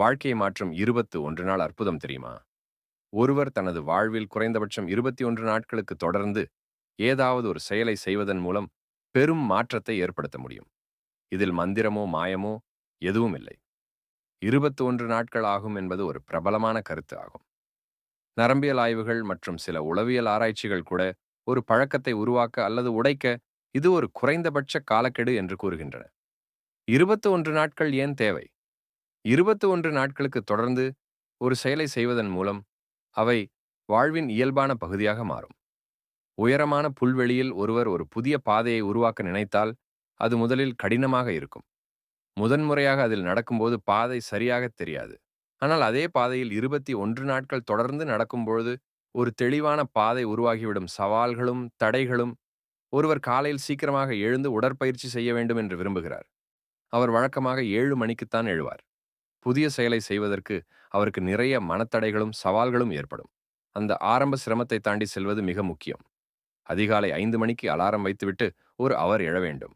வாழ்க்கையை மாற்றும் இருபத்து ஒன்று நாள் அற்புதம் தெரியுமா? ஒருவர் தனது வாழ்வில் குறைந்தபட்சம் இருபத்தி ஒன்று நாட்களுக்கு தொடர்ந்து ஏதாவது ஒரு செயலை செய்வதன் மூலம் பெரும் மாற்றத்தை ஏற்படுத்த முடியும். இதில் மந்திரமோ மாயமோ எதுவும் இல்லை. இருபத்தி ஒன்று நாட்கள் ஆகும் என்பது ஒரு பிரபலமான கருத்து ஆகும். நரம்பியல் ஆய்வுகள் மற்றும் சில உளவியல் ஆராய்ச்சிகள் கூட ஒரு பழக்கத்தை உருவாக்க அல்லது உடைக்க இது ஒரு குறைந்தபட்ச காலக்கெடு என்று கூறுகின்றன. இருபத்தி ஒன்று நாட்கள் ஏன் தேவை? இருபத்தி ஒன்று நாட்களுக்கு தொடர்ந்து ஒரு செயலை செய்வதன் மூலம் அவை வாழ்வின் இயல்பான பகுதியாக மாறும். உயரமான புல்வெளியில் ஒருவர் ஒரு புதிய பாதையை உருவாக்க நினைத்தால் அது முதலில் கடினமாக இருக்கும். முதன்முறையாக அதில் நடக்கும்போது பாதை சரியாக தெரியாது. ஆனால் அதே பாதையில் இருபத்தி ஒன்று நாட்கள் தொடர்ந்து நடக்கும்பொழுது ஒரு தெளிவான பாதை உருவாகிவிடும். சவால்களும் தடைகளும் ஒருவர் காலையில் சீக்கிரமாக எழுந்து உடற்பயிற்சி செய்ய வேண்டும் என்று விரும்புகிறார். அவர் வழக்கமாக ஏழு மணிக்குத்தான் எழுவார். புதிய செயலை செய்வதற்கு அவருக்கு நிறைய மனத்தடைகளும் சவால்களும் ஏற்படும். அந்த ஆரம்ப சிரமத்தை தாண்டி செல்வது மிக முக்கியம். அதிகாலை ஐந்து மணிக்கு அலாரம் வைத்துவிட்டு ஒரு அவர் எழ வேண்டும்.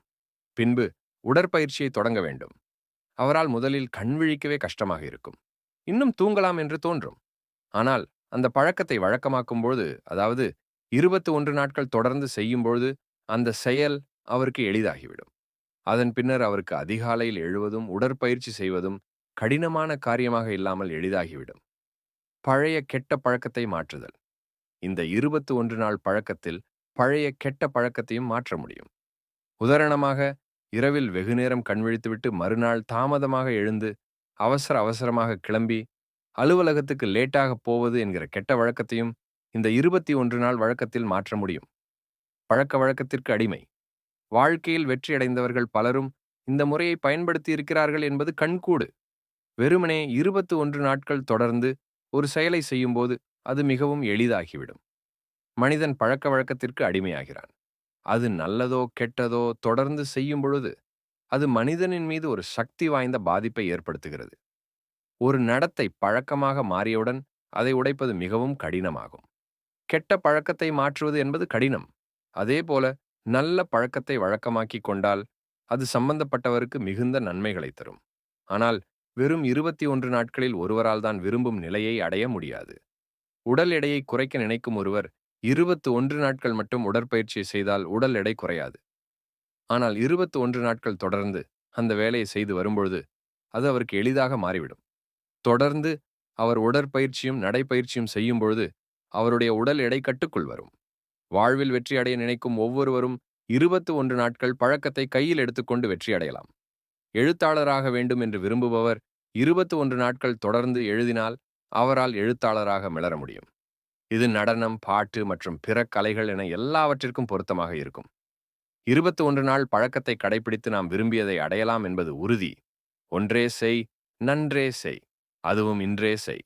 பின்பு உடற்பயிற்சியை தொடங்க வேண்டும். அவரால் முதலில் கண் விழிக்கவே கஷ்டமாக இருக்கும். இன்னும் தூங்கலாம் என்று தோன்றும். ஆனால் அந்த பழக்கத்தை வழக்கமாக்கும்போது அதாவது இருபத்து ஒன்று நாட்கள் தொடர்ந்து செய்யும்பொழுது அந்த செயல் அவருக்கு எளிதாகிவிடும். அதன் பின்னர் அவருக்கு அதிகாலையில் எழுவதும் உடற்பயிற்சி செய்வதும் கடினமான காரியமாக இல்லாமல் எளிதாகிவிடும். பழைய கெட்ட பழக்கத்தை மாற்றுதல். இந்த இருபத்து ஒன்று நாள் பழக்கத்தில் பழைய கெட்ட பழக்கத்தையும் மாற்ற முடியும். உதாரணமாக இரவில் வெகுநேரம் கண்விழித்துவிட்டு மறுநாள் தாமதமாக எழுந்து அவசர அவசரமாக கிளம்பி அலுவலகத்துக்கு லேட்டாக போவது என்கிற கெட்ட வழக்கத்தையும் இந்த இருபத்தி ஒன்று நாள் வழக்கத்தில் மாற்ற முடியும். பழக்க வழக்கத்திற்கு அடிமை. வாழ்க்கையில் வெற்றியடைந்தவர்கள் பலரும் இந்த முறையை பயன்படுத்தி இருக்கிறார்கள் என்பது கண்கூடு. வெறுமனே இருபத்து ஒன்று நாட்கள் தொடர்ந்து ஒரு செயலை செய்யும்போது அது மிகவும் எளிதாகிவிடும். மனிதன் பழக்க வழக்கத்திற்கு அடிமையாகிறான். அது நல்லதோ கெட்டதோ தொடர்ந்து செய்யும் பொழுது அது மனிதனின் மீது ஒரு சக்தி வாய்ந்த பாதிப்பை ஏற்படுத்துகிறது. ஒரு நடத்தை பழக்கமாக மாறியவுடன் அதை உடைப்பது மிகவும் கடினமாகும். கெட்ட பழக்கத்தை மாற்றுவது என்பது கடினம். அதேபோல நல்ல பழக்கத்தை வழக்கமாக்கிக் கொண்டால் அது சம்பந்தப்பட்டவருக்கு மிகுந்த நன்மைகளை தரும். ஆனால் வெறும் இருபத்தி ஒன்று நாட்களில் ஒருவரால் தான் விரும்பும் நிலையை அடைய முடியாது. உடல் எடையை குறைக்க நினைக்கும் ஒருவர் இருபத்து ஒன்று நாட்கள் மட்டும் உடற்பயிற்சி செய்தால் உடல் எடை குறையாது. ஆனால் இருபத்து ஒன்று நாட்கள் தொடர்ந்து அந்த வேலையை செய்து வரும்பொழுது அது அவருக்கு எளிதாக மாறிவிடும். தொடர்ந்து அவர் உடற்பயிற்சியும் நடைப்பயிற்சியும் செய்யும் பொழுது அவருடைய உடல் எடை கட்டுக்குள் வரும். வாழ்வில் வெற்றி அடைய நினைக்கும் ஒவ்வொருவரும் இருபத்து ஒன்று நாட்கள் பழக்கத்தை கையில் எடுத்துக்கொண்டு வெற்றி அடையலாம். எழுத்தாளராக வேண்டும் என்று விரும்புபவர் இருபத்தி ஒன்று நாட்கள் தொடர்ந்து எழுதினால் அவரால் எழுத்தாளராக மிளர முடியும். இது நடனம் பாட்டு மற்றும் பிற கலைகள் என எல்லாவற்றிற்கும் பொருத்தமாக இருக்கும். இருபத்தி ஒன்று நாள் பழக்கத்தை கடைபிடித்து நாம் விரும்பியதை அடையலாம் என்பது உறுதி. ஒன்றே செய் நன்றே செய் அதுவும் இன்றே செய்.